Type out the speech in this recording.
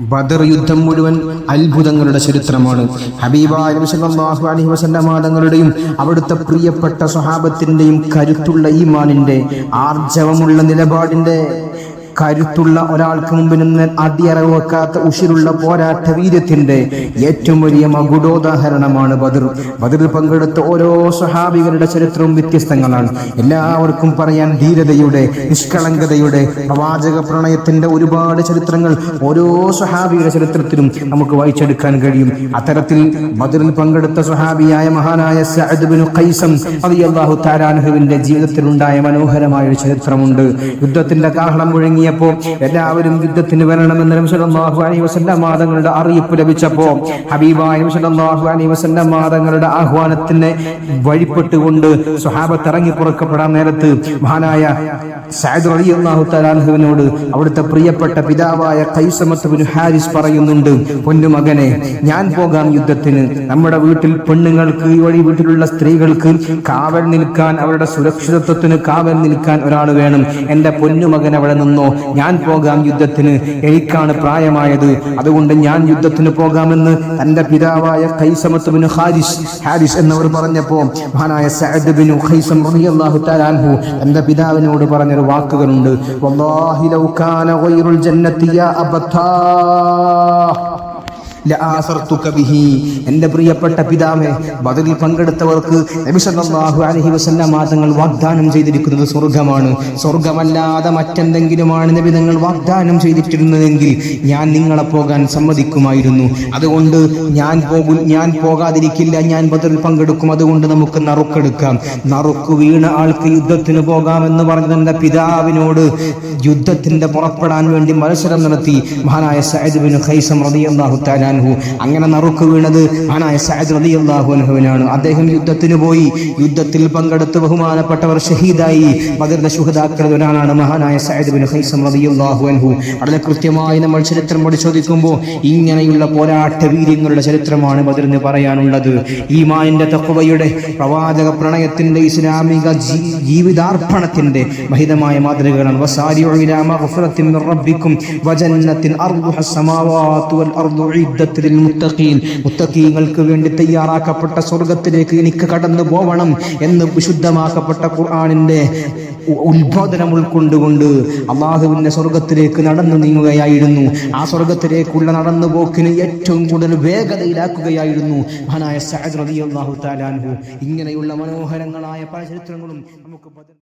ബദർ യുദ്ധം മുഴുവൻ അത്ഭുതങ്ങളുടെ ചരിത്രമാണ്. തങ്ങളുടെയും അവിടുത്തെ പ്രിയപ്പെട്ട സ്വഹാബത്തിന്റെയും കരുത്തുള്ള ഈമാനിന്റെ ആർജവമുള്ള നിലപാടിന്റെ കരുത്തുള്ള ഒരാൾക്ക് മുമ്പിൽ നിന്ന് അടിയറവ് വെക്കാത്ത ഉഷിരുള്ള പോരാട്ട വീര്യത്തിന്റെ ഏറ്റവും വലിയ മകുടോദാഹരണമാണ് ബദർ. ബദർ പങ്കെടുത്ത ഓരോ സഹാബികളുടെ ചരിത്രവും വ്യത്യസ്തങ്ങളാണ്. എല്ലാവർക്കും പറയാൻ ധീരതയുടെ നിഷ്കളങ്കതയുടെ പ്രവാചക പ്രണയത്തിന്റെ ഒരുപാട് ചരിത്രങ്ങൾ ഓരോ സഹാബിയുടെ ചരിത്രത്തിലും നമുക്ക് വായിച്ചെടുക്കാൻ കഴിയും. അത്തരത്തിൽ ബദറിൽ പങ്കെടുത്ത സഹാബിയായ മഹാനായ സഅദ് ബിൻ ഖൈസം താരാൻഹുവിന്റെ ജീവിതത്തിലുണ്ടായ മനോഹരമായ ഒരു ചരിത്രമുണ്ട്. യുദ്ധത്തിന്റെ കാഹളം മുഴങ്ങിയപ്പോ എല്ലാവരും യുദ്ധത്തിന് വരണമെന്ന് നബി സല്ലല്ലാഹു അലൈഹി വസല്ലം മാതങ്ങളുടെ അറിയിപ്പ് ലഭിച്ചപ്പോ ഹബീബായ നബി സല്ലല്ലാഹു അലൈഹി വസല്ലം മാതങ്ങളുടെ ആഹ്വാനത്തിന് വഴിപ്പെട്ടുകൊണ്ട് സ്വഹാബത്ത് ഇറങ്ങി പുറക്കപ്പെടാൻ നേരത്ത് മഹാനായ സഅദ് റളിയല്ലാഹു തആലാഹുവിനോട് അവിടുത്തെ പ്രിയപ്പെട്ട പിതാവായ ഖൈസമത്ത് ബിൻ ഹാരിസ് പറയുന്നുണ്ട് പൊന്നുമകനെ ഞാൻ പോകാം യുദ്ധത്തിന്. നമ്മുടെ വീട്ടിൽ പെണ്ണുങ്ങൾക്ക് വഴി വീട്ടിലുള്ള സ്ത്രീകൾക്ക് കാവൽ നിൽക്കാൻ അവരുടെ സുരക്ഷിതത്വത്തിന് കാവൽ നിൽക്കാൻ ഒരാൾ വേണം. എന്റെ പൊന്നുമകൻ അവിടെ നിന്നോ ഞാൻ പോകാം യുദ്ധത്തിന്. എനിക്കാണ് പ്രായമായത്. അതുകൊണ്ട് ഞാൻ യുദ്ധത്തിന് പോകാമെന്ന് തന്റെ പിതാവായ ഖൈസമത്തുബിന് ഹാരിസ് ഹാരിസ് എന്നവർ പറഞ്ഞപ്പോ മഹാനായ സഅദ് ബിൻ ഖൈസം റളിയല്ലാഹു അൻഹു തന്റെ പിതാവിനോട് പറഞ്ഞ പറഞ്ഞൊരു വാക്കുകളുണ്ട്. വല്ലാഹി ലൗ കാന ഗൈറുൽ ജന്നത്തി യാ അബത്താ എന്റെ പ്രിയപ്പെട്ട പിതാവേ ബദറിൽ പങ്കെടുത്തവർക്ക് നബി സല്ലല്ലാഹു അലൈഹി വസല്ലം തങ്ങൾ വാഗ്ദാനം ചെയ്തിരിക്കുന്നത് സ്വർഗമാണ് സ്വർഗമല്ലാതെ മറ്റെന്തെങ്കിലുമാണ് നബി തങ്ങൾ വാഗ്ദാനം ചെയ്തിട്ടിരുന്നതെങ്കിൽ ഞാൻ നിങ്ങളെ പോകാൻ സമ്മതിക്കുമായിരുന്നു. അതുകൊണ്ട് ഞാൻ പോകും ഞാൻ പോകാതിരിക്കില്ല ഞാൻ ബദറിൽ പങ്കെടുക്കും. അതുകൊണ്ട് നമുക്ക് നറുക്കെടുക്കാം. നറുക്ക് വീണ ആൾക്ക് യുദ്ധത്തിന് പോകാമെന്ന് പറഞ്ഞ തന്റെ പിതാവിനോട് യുദ്ധത്തിന്റെ പുറപ്പെടാൻ വേണ്ടി മത്സരം നടത്തി മഹാനായ സൈദ് ബിൻ ഖൈസം റളിയല്ലാഹു തആല അൻഹു. അങ്ങനെ നറുക്ക് വീണത് മഹാനായ റതി റളിയല്ലാഹു അൻഹുവിനാണ്. അദ്ദേഹം യുദ്ധത്തിന് പോയി. യുദ്ധത്തിൽ പങ്കെടുത്ത് ബഹുമാനപ്പെട്ടവർ ഷഹീദായി. ബദറിന്റെ ശുഹദാക്കളിൽ ഒരാളാണ് മഹാനായ സഅദ് ബിൻ ഖൈസം റളിയല്ലാഹു അൻഹു. വളരെ കൃത്യമായി നമ്മൾ ചരിത്രം പരിശോധിക്കുമ്പോൾ ഇങ്ങനെയുള്ള പോരാട്ട വീര്യങ്ങളുടെ ചരിത്രമാണ് ബദറിന് പറയാനുള്ളത്. ഈമാനിന്റെ തഖ്വയുടെ പ്രവാചക പ്രണയത്തിന്റെ ഇസ്ലാമിക ജീവിതാർപ്പണത്തിന്റെ മഹിതമായ മാതൃകകളാണ്. ഇലാ മഗ്ഫിറത്തിൻ മിർ റബ്ബിക്കും അർദുഹ സമാവാതു വൽ അർദു ഉഇദ്ദത്ത് മുത്തഖീൻ മുത്തഖീങ്ങൾക്ക് വേണ്ടി തയ്യാറാക്കപ്പെട്ട സ്വർഗത്തിലേക്ക് എനിക്ക് കടന്നു പോവണം എന്ന് വിശുദ്ധമാക്കപ്പെട്ട ഖുർആനിന്റെ ഉത്ബോധനം ഉൾക്കൊണ്ടുകൊണ്ട് അള്ളാഹുവിന്റെ സ്വർഗത്തിലേക്ക് നടന്നു നീങ്ങുകയായിരുന്നു. ആ സ്വർഗത്തിലേക്കുള്ള നടന്നുപോക്കിന് ഏറ്റവും കൂടുതൽ വേഗതയിലാക്കുകയായിരുന്നു മഹാനായ സഹദ് തആല അൻഹു. ഇങ്ങനെയുള്ള മനോഹരങ്ങളായ പല ചരിത്രങ്ങളും നമുക്ക്